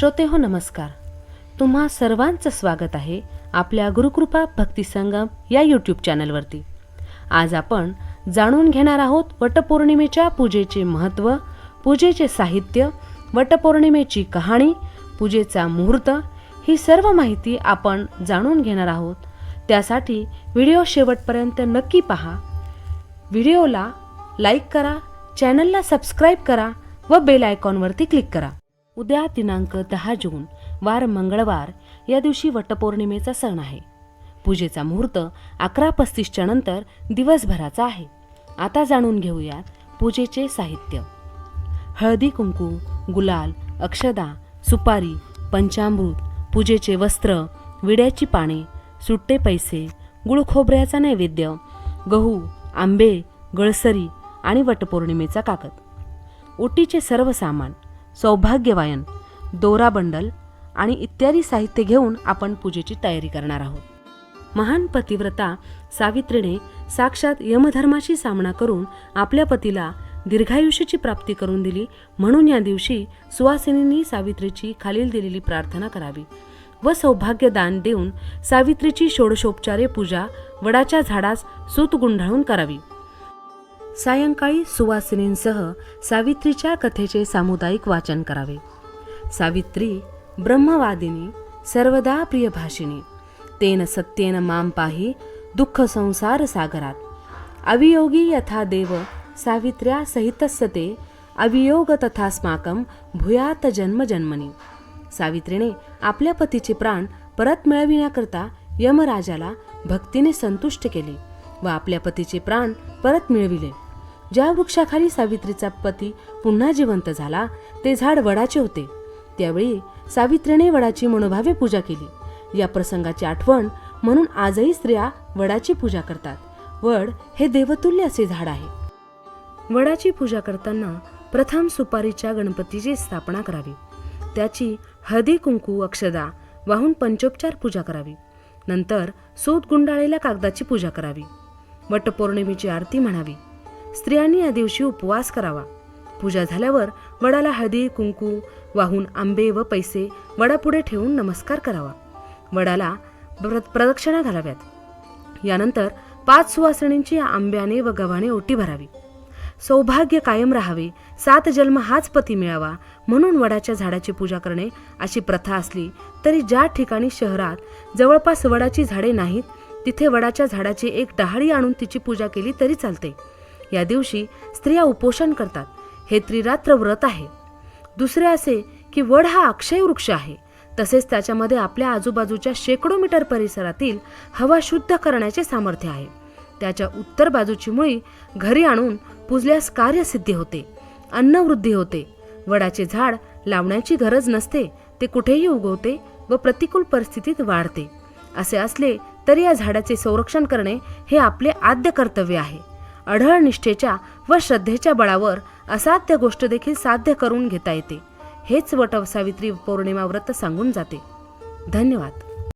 श्रोते हो नमस्कार. तुम्हा सर्वांचं स्वागत आहे आपल्या गुरुकृपा भक्ती संगम या यूट्यूब चॅनलवरती. आज आपण जाणून घेणार आहोत वटपौर्णिमेच्या पूजेचे महत्त्व पूजेचे साहित्य वटपौर्णिमेची कहाणी पूजेचा मुहूर्त ही सर्व माहिती आपण जाणून घेणार आहोत. त्यासाठी व्हिडिओ शेवटपर्यंत नक्की पहा. व्हिडिओला लाईक करा चॅनलला सबस्क्राईब करा व बेल आयकॉनवरती क्लिक करा. उद्या दिनांक दहा जून वार मंगळवार या दिवशी वटपौर्णिमेचा सण आहे. पूजेचा मुहूर्त अकरा पस्तीसच्या नंतर दिवसभराचा आहे. आता जाणून घेऊयात पूजेचे साहित्य. हळदी कुंकू गुलाल अक्षदा सुपारी पंचामृत पूजेचे वस्त्र विड्याची पाने सुट्टे पैसे गुळखोबऱ्याचा नैवेद्य गहू आंबे गळसरी आणि वटपौर्णिमेचा कागद. ओटीचे सर्व सामान सौभाग्यवायन दोरा बंडल आणि इत्यादी साहित्य घेऊन आपण पूजेची तयारी करणार आहोत. महान पतिव्रता सावित्रीने साक्षात यमधर्माशी सामना करून आपल्या पतीला दीर्घायुष्याची प्राप्ती करून दिली म्हणून या दिवशी सुवासिनींनी सावित्रीची खालील दिलेली प्रार्थना करावी व सौभाग्य दान देऊन सावित्रीची षोडशोपचारे पूजा वडाच्या झाडास सूत गुंढाळून करावी. सायंकाळी सुवासिनींसह सावित्रीच्या कथेचे सामुदायिक वाचन करावे. सावित्री ब्रह्मवादिनी सर्वदा प्रियभाषिणी तेन सत्येन माम पाही दुःख संसार सागरात. अवियोगी यथा देव सावित्र्या सहितस्य ते अवियोग तथास्माकं भूयात जन्म जन्मनी. सावित्रीने आपल्या पतीचे प्राण परत मिळविण्याकरता यमराजाला भक्तीने संतुष्ट केले व आपल्या पतीचे प्राण परत मिळविले. ज्या वृक्षाखाली सावित्रीचा पती पुन्हा जिवंत झाला ते झाड वडाचे होते. त्यावेळी सावित्रीने वडाची मनोभावे पूजा केली. या प्रसंगाची आठवण म्हणून आजही स्त्रिया वडाची पूजा करतात. वड हे देवतुल्य असे झाड आहे. वडाची पूजा करताना प्रथम सुपारीच्या गणपतीची स्थापना करावी. त्याची हळदी कुंकू अक्षदा वाहून पंचोपचार पूजा करावी. नंतर सूत गुंडाळलेल्या कागदाची पूजा करावी. वटपौर्णिमेची आरती म्हणावी. स्त्रियांनी या दिवशी उपवास करावा. पूजा झाल्यावर वडाला हळदी कुंकू वाहून आंबे व पैसे वडापुढे ठेवून नमस्कार करावा. वडाला प्रदक्षिणा घालाव्यात. यानंतर पाच सुवासिनींची आंब्याने व गव्हाने ओटी भरावी. सौभाग्य कायम राहावे सात जन्म हाच पती मिळावा म्हणून वडाच्या झाडाची पूजा करणे अशी प्रथा असली तरी ज्या ठिकाणी शहरात जवळपास वडाची झाडे नाहीत तिथे वडाच्या झाडाची एक डहाळी आणून तिची पूजा केली तरी चालते. या दिवशी स्त्रिया उपोषण करतात. हे त्रिरात्र व्रत आहे. दुसरे असे की वड हा अक्षय वृक्ष आहे. तसेच त्याच्यामध्ये आपल्या आजूबाजूच्या शेकडो मीटर परिसरातील हवा शुद्ध करण्याचे सामर्थ्य आहे. त्याच्या उत्तर बाजूची मुळी घरी आणून पुजल्यास कार्यसिद्धी होते. अन्नवृद्धी होते. वडाचे झाड लावण्याची गरज नसते ते कुठेही उगवते व प्रतिकूल परिस्थितीत वाढते. असे असले तरी या झाडाचे संरक्षण करणे हे आपले आद्य कर्तव्य आहे. अढळ निष्ठेच्या व श्रद्धेच्या बळावर असाध्य गोष्ट देखील साध्य करून घेता येते. हेच वट सावित्री पौर्णिमा व्रत सांगून जाते. धन्यवाद.